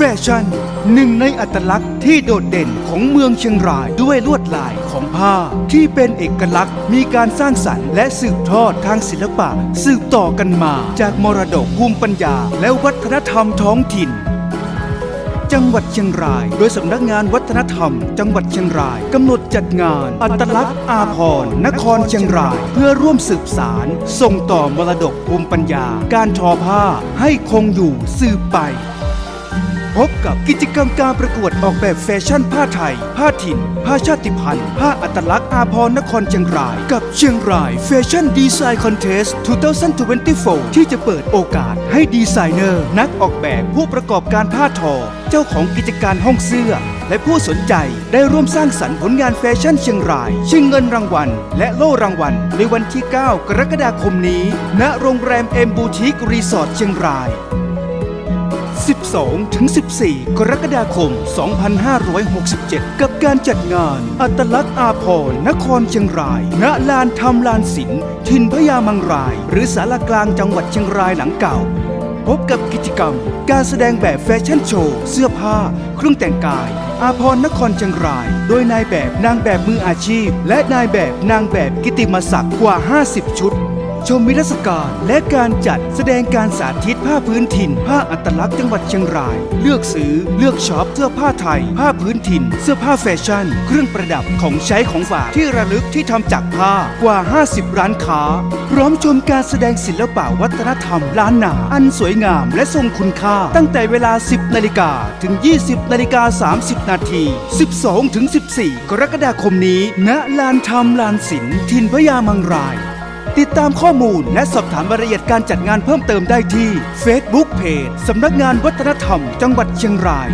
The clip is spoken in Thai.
ฟชั่นหนึ่งในอัตลักษณ์ที่โดดเด่นของเมืองเชียงรายด้วยลวดลายของผ้า ที่เป็นเอกลักษณ์มีการสร้างสรรค์และสืบทอดทางศิลปะ สืบต่อกันมา จากมรดกภูมิปัญญา และวัฒนธรรมท้องถิ่น จังหวัดเชียงราย โดยสำนักงานวัฒนธรรม จังหวัดเชียงรายกำหนดจัดงาน อัตลักษณ์อาพรนครเชียงราย เพื่อร่วมสืบสาร ส่งต่อมรดกภูมิปัญญา การทอผ้าให้คงอยู่สืบไป พบกับกิจกรรมการประกวดออกแบบแฟชั่นผ้าไทย ผ้าถิ่น ผ้าชาติพันธุ์ ผ้าอัตลักษณ์อาพรณ์นครเชียงราย กับเชียงรายแฟชั่นดีไซน์คอนเทส2024 ที่จะเปิดโอกาสให้ดีไซเนอร์ นักออกแบบผู้ประกอบการผ้าทอ เจ้าของกิจการห้องเสื้อ และผู้สนใจได้ร่วมสร้างสรรค์ผลงานแฟชั่นเชียงราย ชิงเงินรางวัล และโล่รางวัล ในวันที่ 9 กรกฎาคมนี้ ณ โรงแรมเอ็มบูทิกรีสอร์ทเชียงราย 12 ถึง 14 กรกฎาคม 2567 กับการจัดงาน อัตลักษณ์อาพรณ์นครเชียงราย ณ ลานธรรมลานศิลป์ทินพญามังราย หรือสารกลางจังหวัดเชียงรายหลังเก่า พบกับกิจกรรม การแสดงแบบแฟชั่นโชว์ เสื้อผ้า เครื่องแต่งกาย อาพรนครเชียงราย โดยนายแบบนางแบบมืออาชีพ และนายแบบนางแบบกิติมศักดิ์กว่า 50 ชุด ชมนิทรรศการและการจัดแสดงการสาธิตผ้าพื้นถิ่น ผ้าอัตลักษณ์จังหวัดเชียงราย เลือกซื้อเลือกช็อปเสื้อผ้าไทย ผ้าพื้นถิ่น เสื้อผ้าแฟชั่น เครื่องประดับของใช้ของฝากที่ระลึกที่ทำจากผ้ากว่า 50 ร้านค้า พร้อมชมการแสดงศิลปะวัฒนธรรมล้านนา อันสวยงามและทรงคุณค่า ตั้งแต่เวลา 10นาฬิกาถึง 20นาฬิกา30นาที12ถึง14 กรกฎาคมนี้ณลานธรรมลานศิลป์ทินพญามังราย ติดตามข้อมูลและสอบถามรายละเอียดการจัดงานเพิ่มเติมได้ที่ Facebook Page สำนักงานวัฒนธรรม จังหวัดเชียงราย